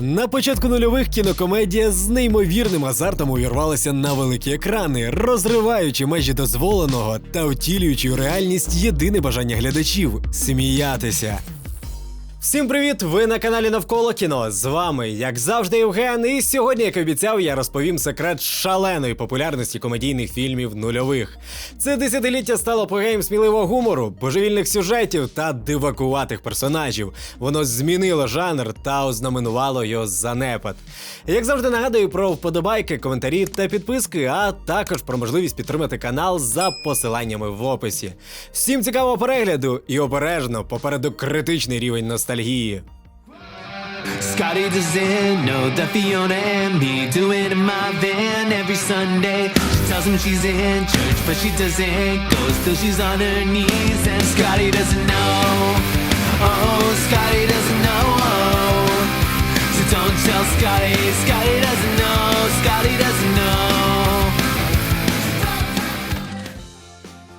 На початку нульових кінокомедія з неймовірним азартом увірвалася на великі екрани, розриваючи межі дозволеного та втілюючи у реальність єдине бажання глядачів сміятися. Всім привіт! Ви на каналі Навколо кіно. З вами, як завжди, Євген. І сьогодні, як і обіцяв, я розповім секрет шаленої популярності комедійних фільмів нульових. Це десятиліття стало апогеєм сміливого гумору, божевільних сюжетів та дивакуватих персонажів. Воно змінило жанр та ознаменувало його занепад. Як завжди, нагадую про вподобайки, коментарі та підписки, а також про можливість підтримати канал за посиланнями в описі. Всім цікавого перегляду і обережно попереду критичний рівень ностальгії. Scotty doesn't know that Fiona and me do it in my van every Sunday. She tells him she's in church, but she doesn't go till she's on her knees. And Scotty doesn't know. Oh, Scotty doesn't know. So don't tell Scotty. Scotty doesn't know. Scotty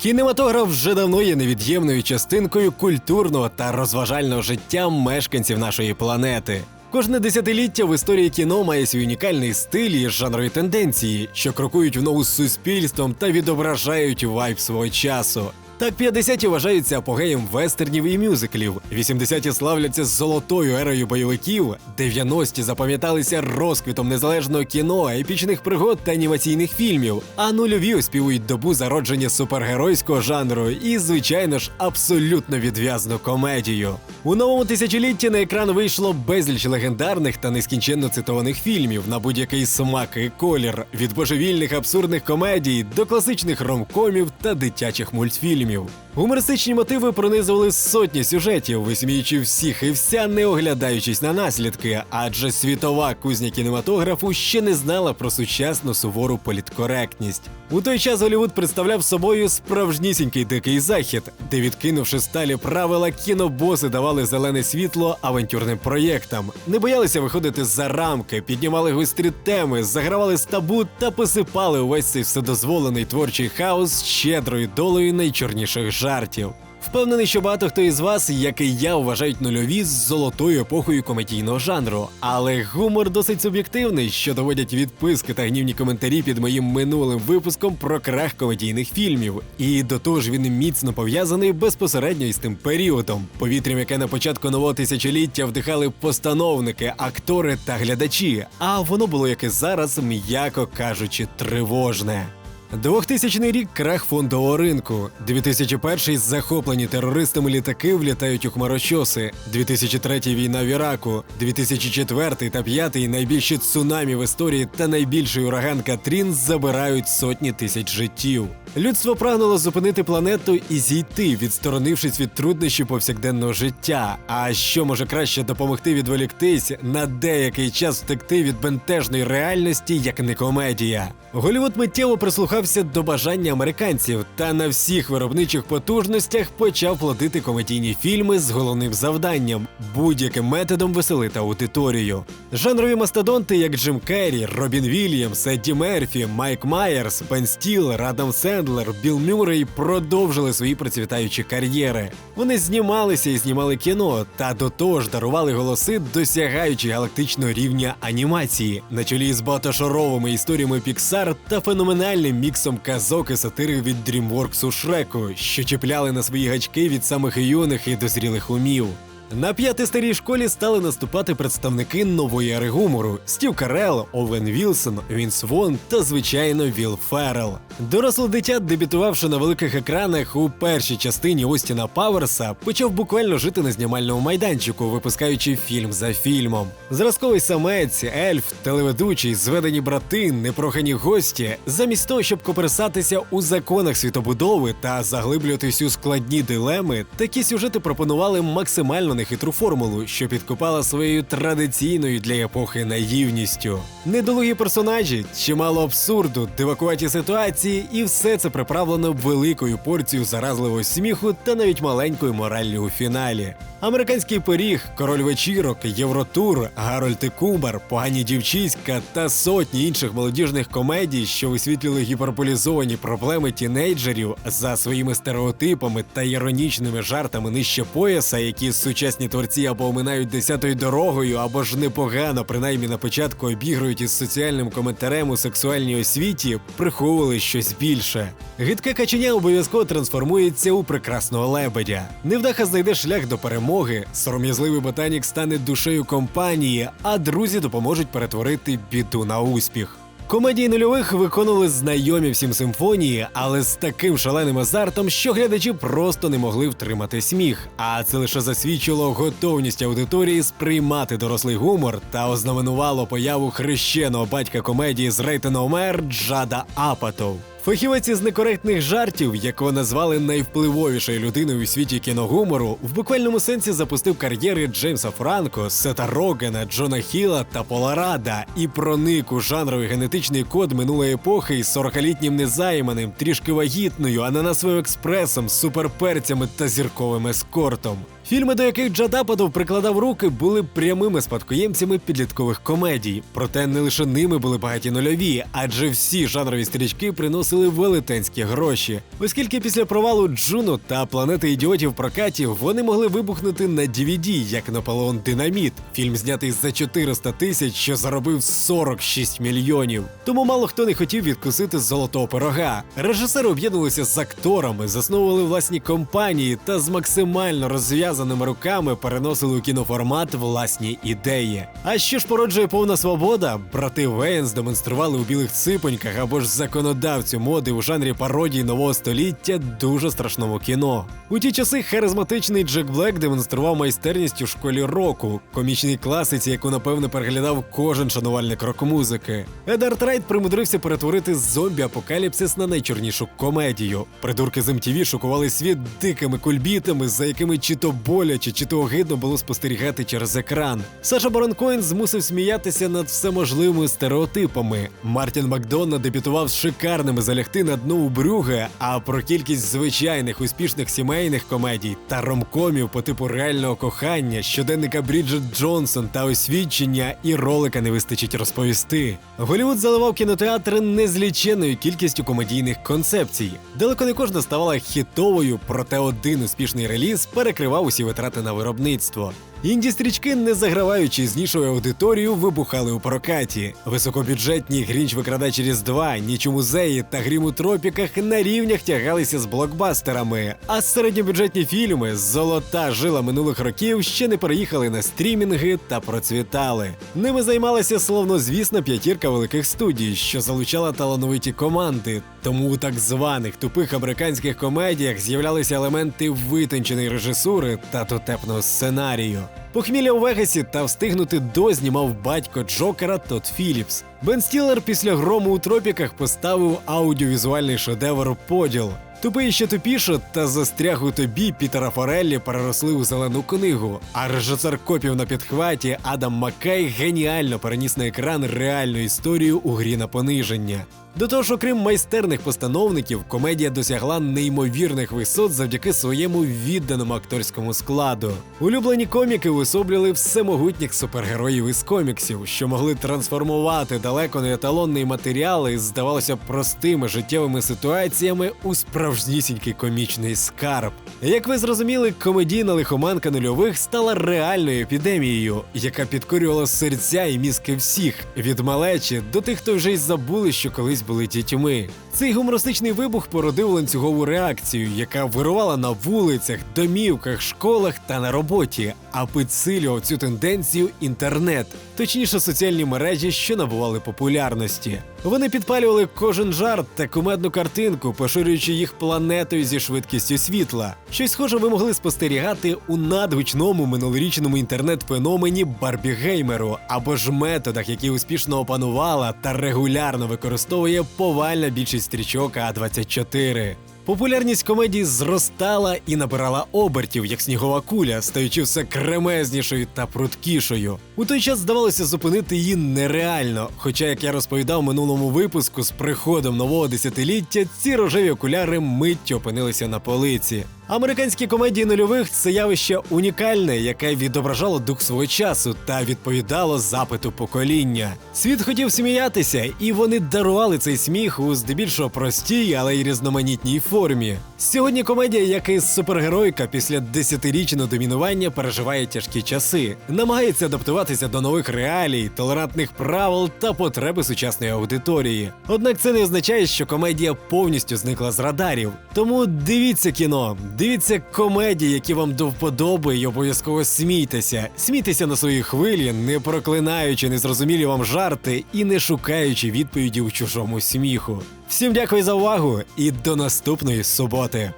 Кінематограф вже давно є невід'ємною частинкою культурного та розважального життя мешканців нашої планети. Кожне десятиліття в історії кіно має свій унікальний стиль і жанрові тенденції, що крокують в ногу з суспільством та відображають вайб свого часу. Так, 50-ті вважаються апогеєм вестернів і мюзиклів, 80-ті славляться золотою ерою бойовиків, 90-ті запам'яталися розквітом незалежного кіно, епічних пригод та анімаційних фільмів, а нульові оспівують добу зародження супергеройського жанру і, звичайно ж, абсолютно відв'язну комедію. У новому тисячолітті на екран вийшло безліч легендарних та нескінченно цитованих фільмів на будь-який смак і колір від божевільних абсурдних комедій до класичних ромкомів та дитячих мультфільмів. Гумористичні мотиви пронизували сотні сюжетів, висміючи всіх і вся, не оглядаючись на наслідки, адже світова кузня кінематографу ще не знала про сучасну сувору політкоректність. У той час Голівуд представляв собою справжнісінький дикий захід, де, відкинувши сталі правила, кінобоси давали зелене світло авантюрним проєктам, не боялися виходити за рамки, піднімали гострі теми, загравали з табу та посипали увесь цей вседозволений творчий хаос щедрою долею найчорніших жартів. Впевнений, що багато хто із вас, як і я, вважають нульові з золотою епохою комедійного жанру. Але гумор досить суб'єктивний, що доводять відписки та гнівні коментарі під моїм минулим випуском про крах комедійних фільмів. І до того ж він міцно пов'язаний безпосередньо із тим періодом, повітрям, яке на початку нового тисячоліття вдихали постановники, актори та глядачі. А воно було як і зараз, м'яко кажучи, тривожне. 2000 рік крах фондового ринку. 2001 захоплені терористами літаки влітають у хмарочоси. 2003 війна в Іраку. 2004 та 5 найбільші цунамі в історії та найбільший ураган Катрін забирають сотні тисяч життів. Людство прагнуло зупинити планету і зійти, відсторонившись від труднощів повсякденного життя. А що може краще допомогти відволіктись на деякий час втекти від бентежної реальності, як не комедія? Голівуд миттєво прислухався до бажання американців та на всіх виробничих потужностях почав плодити комедійні фільми з головним завданням будь-яким методом веселити аудиторію. Жанрові мастодонти, як Джим Керрі, Робін Вільямс, Едді Мерфі, Майк Майерс, Бен Стілер, Адам Сендлер, Білл Мюррей продовжили свої процвітаючі кар'єри. Вони знімалися і знімали кіно, та до того ж дарували голоси, досягаючи галактичного рівня анімації на чолі з багатошаровими історіями Pixar та феноменальним міксом казок і сатири від DreamWorks у Шреку, що чіпляли на свої гачки від самих юних і дозрілих умів. На п'ятій старій школі стали наступати представники нової ери гумору: Стів Карел, Овен Вілсон, Вінс Вон та, звичайно, Віл Феррел. Доросле дитя, дебютувавши на великих екранах у першій частині Остіна Паверса, почав буквально жити на знімальному майданчику, випускаючи фільм за фільмом. Зразковий самець, ельф, телеведучий, зведені брати, непрохані гості, замість того, щоб коперсатися у законах світобудови та заглиблюватись у складні дилеми, такі сюжети пропонували максимально нехитру формулу, що підкопала своєю традиційною для епохи наївністю. Недолугі персонажі, чимало абсурду, дивакуваті ситуації, і все це приправлено великою порцією заразливого сміху та навіть маленькою мораллю у фіналі. Американський пиріг, король вечірок, Євротур, Гарольд і Кубар, погані дівчиська та сотні інших молодіжних комедій, що висвітлювали гіперполізовані проблеми тінейджерів за своїми стереотипами та іронічними жартами нижче пояса, які сучасні сучасні творці або оминають десятою дорогою, або ж непогано, принаймні на початку обігрують із соціальним коментарем у сексуальній освіті, приховували щось більше. Гидке каченя обов'язково трансформується у прекрасного лебедя. Невдаха знайде шлях до перемоги, сором'язливий ботанік стане душею компанії, а друзі допоможуть перетворити біду на успіх. Комедії нульових виконували знайомі всім симфонії, але з таким шаленим азартом, що глядачі просто не могли втримати сміх. А це лише засвідчило готовність аудиторії сприймати дорослий гумор та ознаменувало появу хрещеного батька комедії з рейтингом Омер Джада Апатов. Фахівець із некоректних жартів, якого назвали найвпливовішою людиною у світі кіногумору, в буквальному сенсі запустив кар'єри Джеймса Франко, Сета Рогена, Джона Хіла та Пола Рада і проник у жанровий генетичний код минулої епохи із 40-літнім незайманим, трішки вагітною, ананасовим експресом, суперперцями та зірковим ескортом. Фільми, до яких Джад Апатов прикладав руки, були прямими спадкоємцями підліткових комедій. Проте не лише ними були багаті нульові, адже всі жанрові стрічки приносили велетенські гроші. Оскільки після провалу Джуну та планети ідіотів в прокаті вони могли вибухнути на DVD, як Наполеон Динаміт. Фільм знятий за 400 тисяч, що заробив 46 мільйонів. Тому мало хто не хотів відкусити золотого пирога. Режисери об'єднувалися з акторами, засновували власні компанії та з максимально розв'язаними руками переносили у кіноформат власні ідеї. А що ж породжує повна свобода? Брати Вейнс демонстрували у білих ципоньках або ж законодавцю моди у жанрі пародії нового століття дуже страшному кіно. У ті часи харизматичний Джек Блек демонстрував майстерність у школі року, комічній класиці, яку напевно переглядав кожен шанувальник рок-музики. Едард Райт примудрився перетворити зомбі-апокаліпсис на найчорнішу комедію. Придурки з MTV шокували світ дикими кульбітами, за якими чи то боляче, чи то огидно було спостерігати через екран. Саша Барон змусив сміятися над всеможливими стереотипами. Мартін Макдонна дебютував з шикарними залягти на дно у Брюге, а про кількість звичайних успішних сімейних комедій та ромкомів по типу реального кохання, щоденника Бріджит Джонсон та освідчення і ролика не вистачить розповісти. Голівуд заливав кінотеатри незліченною кількістю комедійних концепцій. Далеко не кожна ставала хітовою, проте один успішний реліз перекривав усі витрати на виробництво. Інді стрічки, не заграваючи з нішою аудиторію, вибухали у прокаті. Високобюджетні грінч викрадач Різдва, ніч у музеї та грім у тропіках на рівнях тягалися з блокбастерами. А середньобюджетні фільми золота жила минулих років ще не переїхали на стрімінги та процвітали. Ними займалася словнозвісна п'ятірка великих студій, що залучала талановиті команди. Тому у так званих тупих американських комедіях з'являлися елементи витонченої режисури та дотепного сценарію. Похмілля у Вегасі та встигнути до знімав батько Джокера Тодд Філіпс. Бен Стілер після грому у тропіках поставив аудіовізуальний шедевр Поділ. Тупий ще тупіше та застряг у тобі Пітера Фореллі переросли у зелену книгу. А режисер копів на підхваті Адам Маккей геніально переніс на екран реальну історію у грі на пониження. До того ж, окрім майстерних постановників, комедія досягла неймовірних висот завдяки своєму відданому акторському складу. Улюблені коміки висоблювали всемогутніх супергероїв із коміксів, що могли трансформувати далеко не еталонний матеріал із, здавалося, простими життєвими ситуаціями у справжнісінький комічний скарб. Як ви зрозуміли, комедійна лихоманка нульових стала реальною епідемією, яка підкорювала серця і мізки всіх від малечі до тих, хто вже й забули, що колись були дітьми. Цей гумористичний вибух породив ланцюгову реакцію, яка вирувала на вулицях, домівках, школах та на роботі, а підсилював цю тенденцію інтернет, точніше соціальні мережі, що набували популярності. Вони підпалювали кожен жарт та кумедну картинку, поширюючи їх планетою зі швидкістю світла. Щось схоже ви могли спостерігати у надгучному минулорічному інтернет-феномені Барбі Геймеру або ж методах, які успішно опанувала та регулярно використовує повальна більшість стрічок А24. Популярність комедії зростала і набирала обертів, як снігова куля, стаючи все кремезнішою та пруткішою. У той час здавалося зупинити її нереально. Хоча, як я розповідав минулому випуску, з приходом нового десятиліття ці рожеві окуляри миттю опинилися на полиці. Американські комедії нульових це явище унікальне, яке відображало дух свого часу та відповідало запиту покоління. Світ хотів сміятися, і вони дарували цей сміх у здебільшого простій, але й різноманітній формі. Сьогодні комедія, як і супергеройка, після десятирічного домінування переживає тяжкі часи, намагається адаптуватися до нових реалій, толерантних правил та потреби сучасної аудиторії. Однак це не означає, що комедія повністю зникла з радарів. Тому дивіться кіно, дивіться комедії, які вам до вподоби, і обов'язково смійтеся. Смійтеся на своїй хвилі, не проклинаючи незрозумілі вам жарти і не шукаючи відповіді у чужому сміху. Всім дякую за увагу і до наступної суботи.